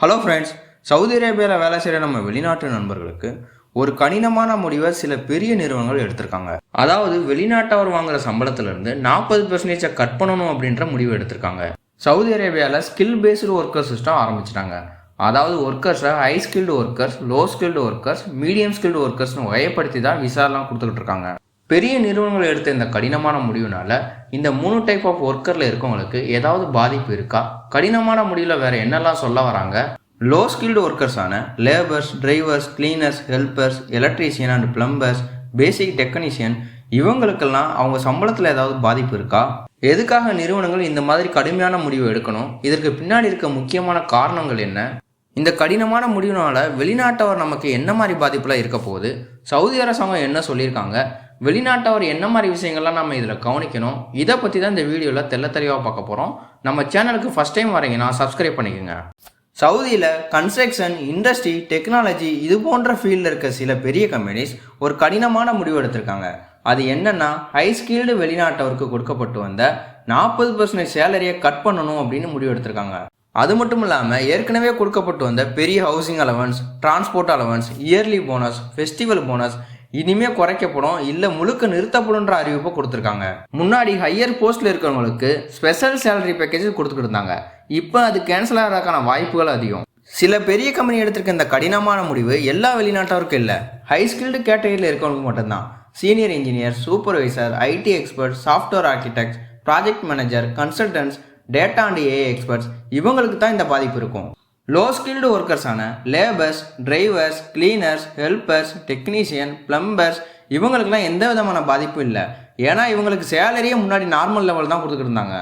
Hello friends Saudi அரேபியாவில் வேலை செய்கிற நம்ம வெளிநாட்டு நண்பர்களுக்கு ஒரு கடினமான முடிவை சில பெரிய நிறுவனங்கள் எடுத்திருக்காங்க. அதாவது வெளிநாட்டவர் வாங்குற சம்பளத்திலிருந்து நாற்பது பெர்சன்டேஜை கட் பண்ணணும் அப்படின்ற முடிவு எடுத்திருக்காங்க. சவுதி அரேபியாவில் ஸ்கில் பேஸ்டு ஒர்க்கர் சிஸ்டம் ஆரம்பிச்சிட்டாங்க. அதாவது ஒர்க்கர்ஸை high skilled workers low skilled workers medium skilled ஒர்க்கர்ஸ்னு வகைப்படுத்தி தான் விசாலாம் கொடுத்துக்கிட்டு இருக்காங்க. பெரிய நிறுவனங்கள் எடுத்த இந்த கடினமான முடிவுனால இந்த மூணு டைப் ஆஃப் ஒர்க்கரில் இருக்கவங்களுக்கு ஏதாவது பாதிப்பு இருக்கா? கடினமான முடிவில் வேற என்னெல்லாம் சொல்ல வராங்க? Low skilled ஒர்க்கர்ஸான labours drivers cleaners helpers electrician and plumbers basic technician இவங்களுக்கெல்லாம் அவங்க சம்பளத்தில் ஏதாவது பாதிப்பு இருக்கா? எதுக்காக நிறுவனங்கள் இந்த மாதிரி கடுமையான முடிவு எடுக்கணும்? இதற்கு பின்னாடி இருக்க முக்கியமான காரணங்கள் என்ன? இந்த கடினமான முடிவுனால வெளிநாட்டவர் நமக்கு என்ன மாதிரி பாதிப்புலாம் இருக்க போகுது? சவுதி அரசாங்கம் என்ன சொல்லியிருக்காங்க? வெளிநாட்டவர் என்ன மாதிரி விஷயங்கள்லாம் நம்ம இதில் கவனிக்கணும் இதை பற்றி தான் இந்த வீடியோவில் தெல்ல தெளிவாக பார்க்க போகிறோம் நம்ம சேனலுக்கு ஃபஸ்ட் டைம் வரீங்கன்னா சப்ஸ்கிரைப் பண்ணிக்கோங்க. சவுதியில் கன்ஸ்ட்ரக்ஷன் இண்டஸ்ட்ரி டெக்னாலஜி இது போன்ற ஃபீல்டில் இருக்க சில பெரிய கம்பெனிஸ் ஒரு கடினமான முடிவு எடுத்திருக்காங்க. அது என்னன்னா ஹை ஸ்கில்டு வெளிநாட்டவருக்கு கொடுக்கப்பட்டு வந்த நாற்பது பர்சன்டேஜ் சேலரியை கட் பண்ணணும் அப்படின்னு முடிவு எடுத்திருக்காங்க. அது மட்டும் இல்லாமல் ஏற்கனவே கொடுக்கப்பட்டு வந்த பெரிய housing allowance transport allowance yearly bonus festival bonus இனிமே குறைக்கப்படும் இல்லை முழுக்க நிறுத்தப்படும்ன்ற அறிவிப்பை கொடுத்துருக்காங்க. முன்னாடி ஹையர் போஸ்ட்ல இருக்கிறவங்களுக்கு ஸ்பெஷல் சேலரி பேக்கேஜ் கொடுத்துட்டு இருந்தாங்க. இப்போ அது கேன்சல் ஆகிறதுக்கான வாய்ப்புகள் அதிகம். சில பெரிய கம்பெனி எடுத்திருக்க இந்த கடினமான முடிவு எல்லா வெளிநாட்டவருக்கும் இல்லை. ஹை ஸ்கில்டு கேட்டகரியில் இருக்கவங்களுக்கு மட்டும்தான். Senior engineer supervisor IT expert software architect project manager consultants data and AI experts இவங்களுக்கு தான் இந்த பாதிப்பு இருக்கும். Low skilled ஒர்க்கர்ஸான labours drivers cleaners helpers technician plumbers இவங்களுக்குலாம் எந்த விதமான பாதிப்பும் இல்லை. ஏன்னா இவங்களுக்கு சேலரியே முன்னாடி நார்மல் லெவல் தான் கொடுத்துக்கிட்டு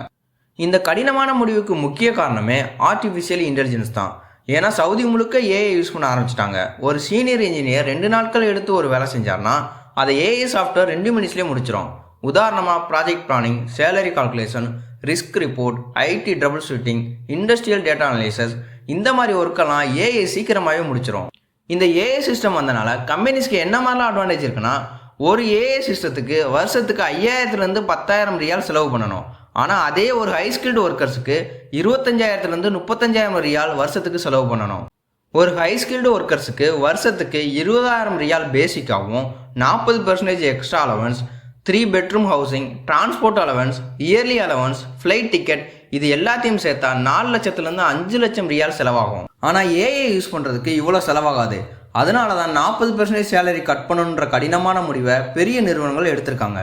இந்த கடினமான முடிவுக்கு முக்கிய காரணமே ஆர்டிஃபிஷியல் இன்டெலிஜென்ஸ் தான். ஏன்னா சவுதி முழுக்க ஏஐ யூஸ் பண்ண ஆரம்பிச்சிட்டாங்க. ஒரு சீனியர் இன்ஜினியர் ரெண்டு நாட்கள் எடுத்து ஒரு வேலை செஞ்சார்னா அதை ஏஐ சாஃப்ட்வேர் ரெண்டு மினிட்ஸ்லேயே முடிச்சிடும் உதாரணமாக project planning salary calculation risk report IT troubleshooting industrial data analysis இந்த மாதிரி ஒர்க்கெல்லாம் ஏஐ சீக்கிரமாகவே முடிச்சிடும் இந்த ஏஐ சிஸ்டம் வந்தனால கம்பெனிஸ்க்கு என்ன மாதிரிலாம் அட்வான்டேஜ் இருக்குன்னா ஒரு ஏஐ சிஸ்டத்துக்கு வருஷத்துக்கு ஐயாயிரத்துலேருந்து பத்தாயிரம் ரியால் செலவு பண்ணணும். ஆனால் அதே ஒரு ஹை ஸ்கில்டு ஒர்க்கர்ஸுக்கு இருபத்தஞ்சாயிரத்துலேருந்து முப்பத்தஞ்சாயிரம் ரியால் வருஷத்துக்கு செலவு பண்ணணும். ஒரு ஹை ஸ்கில்டு ஒர்க்கர்ஸுக்கு வருஷத்துக்கு இருபதாயிரம் ரியால் பேசிக்காகவும் நாற்பது percentage extra allowance three bedroom housing transport allowance yearly allowance flight ticket இது எல்லாத்தையும் சேர்த்தா நாலு லட்சத்துலேருந்து அஞ்சு லட்சம் ரியால் செலவாகும். ஆனால் ஏஐ யூஸ் பண்ணுறதுக்கு இவ்வளோ செலவாகாது. அதனால தான் நாற்பது பர்சன்டேஜ் சேலரி கட் பண்ணணுன்ற கடினமான முடிவை பெரிய நிறுவனங்கள் எடுத்திருக்காங்க.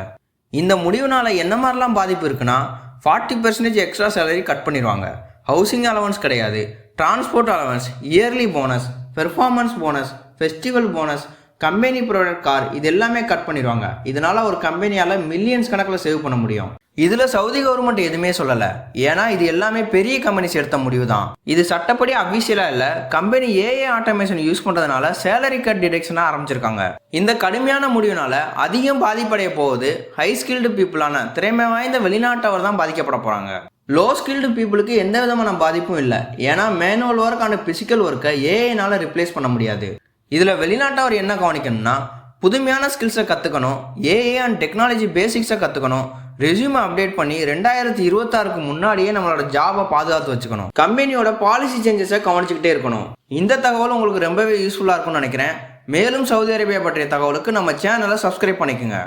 இந்த முடிவுனால என்ன மாதிரிலாம் பாதிப்பு இருக்குன்னா forty percentage extra salary cut பண்ணிடுவாங்க ஹவுசிங் அலவன்ஸ் கிடையாது. Transport allowance yearly bonus performance bonus festival bonus company product car இது எல்லாமே கட் பண்ணிடுவாங்க. இதனால ஒரு கம்பெனியால் மில்லியன்ஸ் கணக்கில் சேவ் பண்ண முடியும். இதில் சவுதி கவர்மெண்ட் எதுவுமே சொல்லலை. ஏன்னா இது எல்லாமே பெரிய கம்பெனிஸ் எடுத்த முடிவு தான் இது சட்டப்படி அஃபிஷியலாக இல்லை. கம்பெனி ஏஏ ஆட்டோமேஷன் யூஸ் பண்ணுறதுனால சேலரி கட் டிடெக்ஷனாக ஆரம்பிச்சிருக்காங்க. இந்த கடுமையான முடிவுனால அதிகம் பாதிப்படைய போகுது ஹை ஸ்கில்டு பீப்புளான திறமை வாய்ந்த வெளிநாட்டவர் தான் பாதிக்கப்பட போகிறாங்க லோ ஸ்கில்டு பீப்புளுக்கு எந்த விதமான பாதிப்பும் இல்லை. ஏன்னா மேனுவல் ஒர்க் அண்ட் பிசிக்கல் ஒர்க்கை ஏஐனால ரிப்ளேஸ் பண்ண முடியாது. இதில் வெளிநாட்டவர் என்ன கவனிக்கணும்னா புதுமையான ஸ்கில்ஸை கற்றுக்கணும் ஏஏ அண்ட் டெக்னாலஜி பேசிக்ஸை கற்றுக்கணும் ரெஸ்யூமை அப்டேட் பண்ணி ரெண்டாயிரத்தி இருபத்தாறுக்கு முன்னாடியே நம்மளோட ஜாபை பாதுகாத்து வச்சுக்கணும். கம்பெனியோட பாலிசி சேஞ்சஸை கவனிச்சுக்கிட்டே இருக்கணும். இந்த தகவல் உங்களுக்கு ரொம்பவே யூஸ்ஃபுல்லாக இருக்கும்னு நினைக்கிறேன். மேலும் சவுதி அரேபியா பற்றிய தகவலுக்கு நம்ம சேனலை சப்ஸ்கிரைப் பண்ணிக்கோங்க.